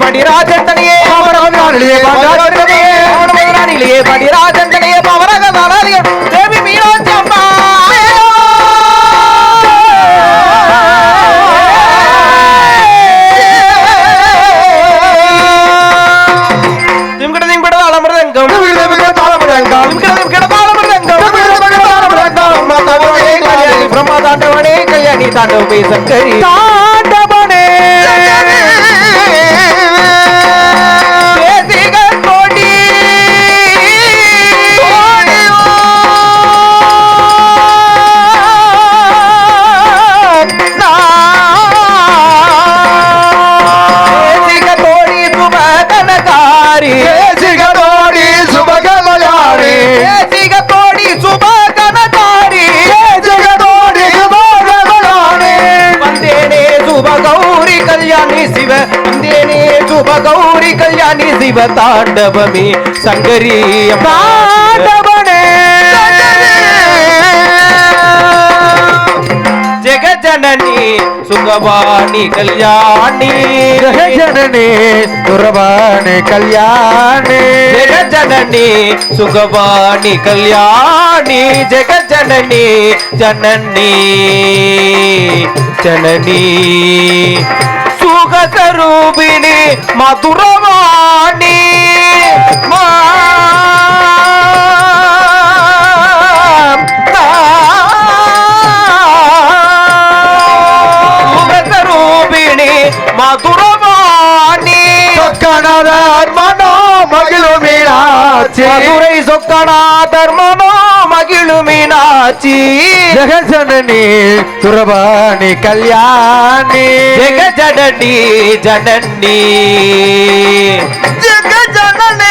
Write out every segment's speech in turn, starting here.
பாண்டியராஜன் தனியே பாண்டியராஜன் ராணியிலே பாண்டியராஜன் தனியே பவரக தாராளியம் தேவி மீனாட்சி அம்மா திம்கிட திம்கிட அலமரதங்கம் திம்கிட திம்கிட தாளமரதங்கம். பிரம்மா தாண்டவனே கல்யாணி தாண்டவமே சங்கரி கல்யாணி சிவ தாண்டவமே சங்கரி அம்மா. தாண்டவனே ஜெகஜனனி சுகவாணி கல்யாணி ஜனனே துரபானே கல்யாணே ஜெகஜனனி சுகவாணி கல்யாணி ஜெகஜனனி ஜனனி ஜனனி சுகஸ்வரூபிணி மதுரவாணி సుఖక రూపిణి మధురవాణి మా మధురవాణి. కనరా మనో మగిలు మీరా மகிழுமினாச்சி ஜெகஜனனி துரபானி கல்யாணி. ஜெக ஜனனி ஜனனி. ஜெகஜனனி.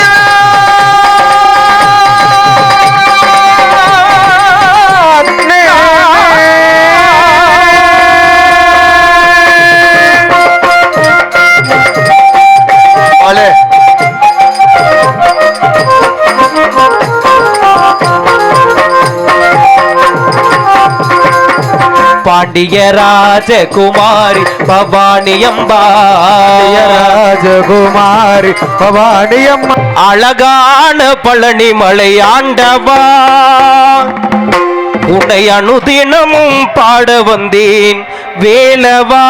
பாண்டிய ராஜகுமாரி பவானி அம்பா ராஜகுமாரி பவானி அம்மா. அழகான பழனி மலை ஆண்டவா. உன்னை அனுதினமும் பாட வந்தேன் வேலவா.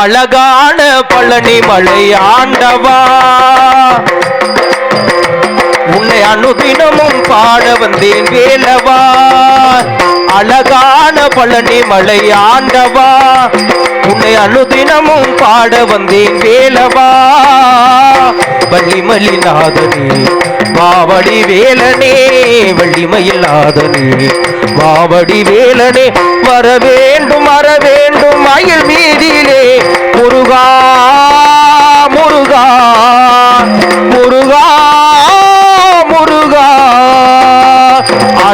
அழகான பழனி மலை ஆண்டவா. வந்தேன் வேலவா. அழகான பழனி மலை ஆண்டவா. உன்னை அனுதினமும் பாட வந்தேன் வேலவா. வள்ளிமலிநாதனே மாவடி வேலனே வள்ளிமயிலாதனே மாவடி வேலனே வர வேண்டும் வர வேண்டும் மயில் மீதிலே. முருகா முருகா முருகா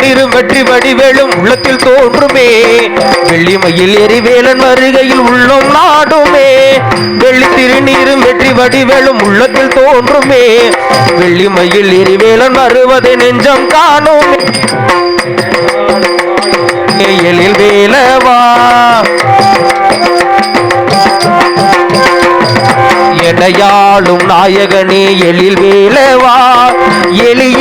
வெள்ளி வெற்றி வடிவேலும் உள்ளத்தில் தோன்றுமே. வெள்ளிமயில் எரிவேலன் வருகையில் உள்ளம் நாடுமே. வெள்ளி திருநீரும் வெற்றி வடிவேலும் உள்ளத்தில் தோன்றுமே. வெள்ளிமயில் எரிவேலன் வருவதை நெஞ்சம் காணும். எழில் வேலவா. எனையாளும் நாயகனே எழில் வேலவா. எளிய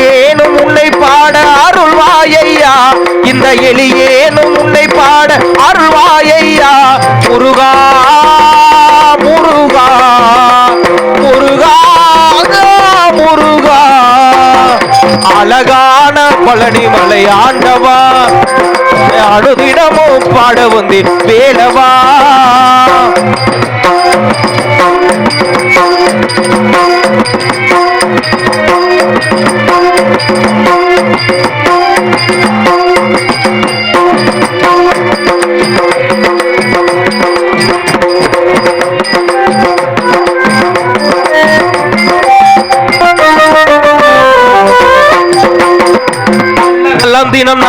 இந்த எளியேனும் உன்னை பாட அருள்வாயையா முருகா முருகா முருகா முருகா அழகான பழனி மலை ஆண்டவா அழுதிடமும் பாட வந்தேன் வேலவா Thank you.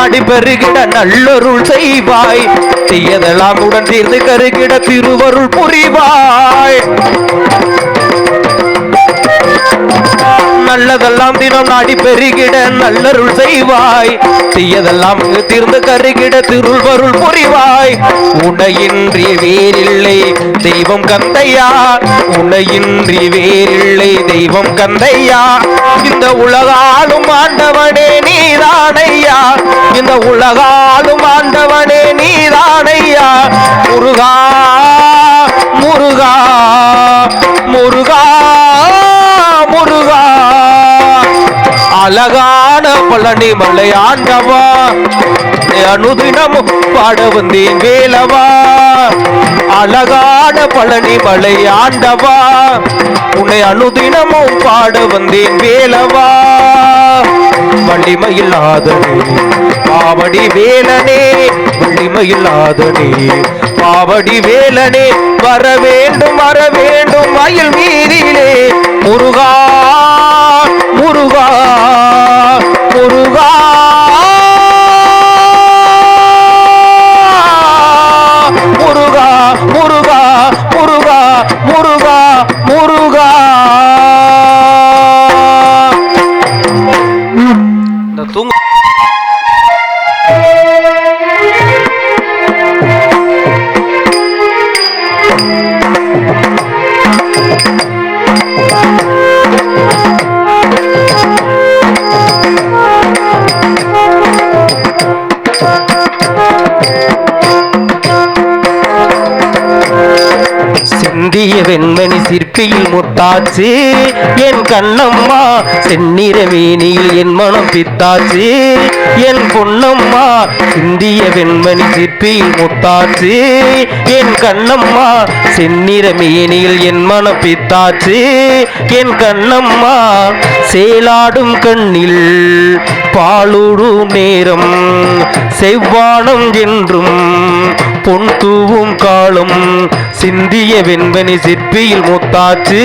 நாடி பெருகிட நல்லொருள் செய்வாய். தீயதெல்லாம் உடன் தீர்ந்து கருகிட திருவருள் புரிவாய். நல்லதெல்லாம் தினம் நாடி பெருகிட நல்லருள் செய்வாய். தீயதெல்லாம் தீர்ந்து கருகிட திருள்வருள் புரிவாய். உடையின்றி வேறில்லை தெய்வம் கந்தையா. உடையின்றி வேறில்லை தெய்வம் கந்தையா. இந்த உலகாலும் ஆண்டவனே நீதானையா. இந்த உலகாலும் ஆண்டவனே நீதானையா. முருகா முருகா முருகா முருகா. அழகான பழனி மலையாண்டவா. அனுதினமும் பாட வந்தேன் வேலவா. அழகான பழனி மலையாண்டவா. உன்னை அனுதினமும் பாட வந்தேன் வேலவா. வள்ளிமையில்லாதனே பாவடி வேலனே வள்ளிமையில்லாதனே பாவடி வேலனே வர வேண்டும் வர வேண்டும் மயில் மீதிலே முருகா முருகா சிந்திய வெண்மணி சிற்பியில் முத்தாச்சு என் கண்ணம்மா செந்நிற வேணியில் என் மனம் பித்தாச்சு. என் பொன்னம்மா சிந்திய வெண்மணி சிற்பியில் முத்தாச்சு என் கண்ணம்மா செந்நிற மேனியில் என் மனம் பித்தாச்சு. என் கண்ணம்மா சேலாடும் கண்ணில் பாலூடும் நேரம் செவ்வானம் என்றும் பொன் தூவும் காலும். சிந்திய வெண்பனி சிற்பியில் மூத்தாச்சு.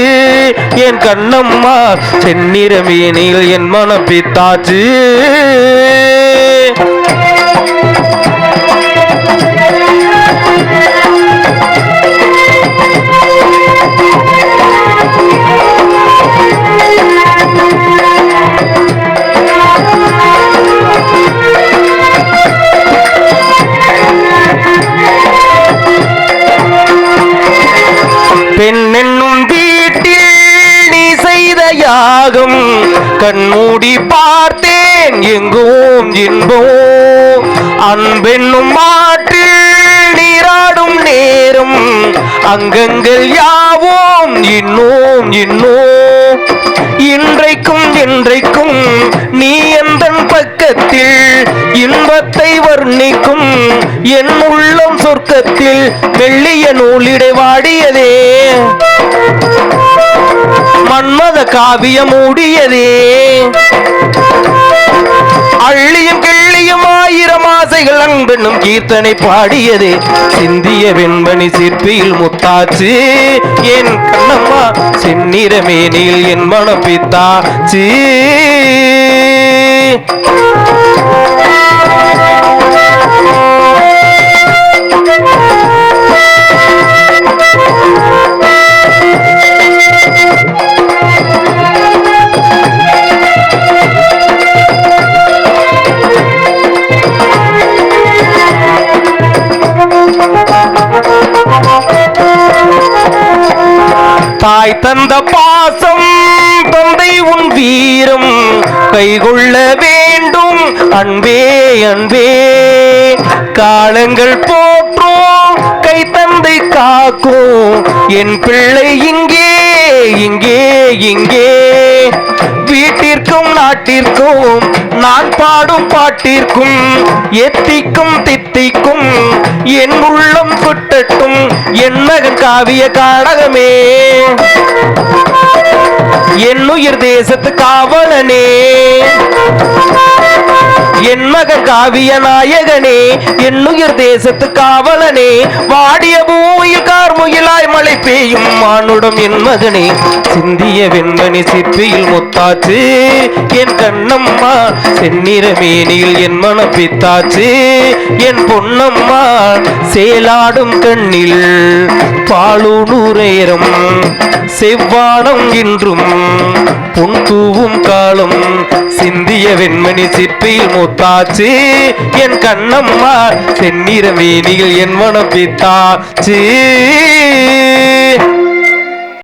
என் கண்ணம்மா செந்நிறமேனில் என் மனம் பித்தாச்சு. அங்கங்கள் யாவோம்? இன்னும் இன்னும். இன்றைக்கும் என்றைக்கும் நீ எந்தன் பக்கத்தில் இன்பத்தை வர்ணிக்கும்? என் உள்ளம் சொர்க்கத்தில் வெள்ளிய நூலிடை வாடியதே. மன்மத காவியம் மூடியதே அள்ளியும் கிள்ளியும் ஆசைகள் அன்பெண்ணும் கீர்த்தனை பாடியதே. சிந்திய வெண்மணி சிற்பியில் முத்தாச்சு. என் கண்ணம்மா செந்நிறமேனில் என் மனம் பித்தாச்சு. தாய் தந்த பாசம் தந்தை உன் வீரம். கைகொள்ள வேண்டும் அன்பே அன்பே. காலங்கள் போற்றோம் கை தந்தை காக்கும். என் பிள்ளை இங்கே இங்கே இங்கே. வீட்டிற்கும் நாட்டிற்கும் நான் பாடும் பாட்டிற்கும் எத்திக்கும் தித்திக்கும். என் உள்ளம் கொட்டட்டும் என் மகன் காவிய காடகமே. என் உயிர் தேசத்து காவலனே. காவிய நாயகனே என்னுயிர் தேசத்து காவலனே வாடிய பூமியில் கார்முகிலாய் மழை பெய்யும் மானுடம் என் மகனே. சிந்திய வெண்மணி சிற்பியில் முத்தாச்சு என் கண்ணம்மா செந்நிற மேனியில் என் மனம் பித்தாச்சு என் பொன்னம்மா சேலாடும் கண்ணில் பாலூனூரேரம் செவ்வானம் இன்றும் பொன் தூவும் சிந்திய வெண்மணி சிற்பியில் மூத்தாச்சு. என் கண்ணம்மா செந்நிற மேனியில் என் மனம் பித்தாச்சு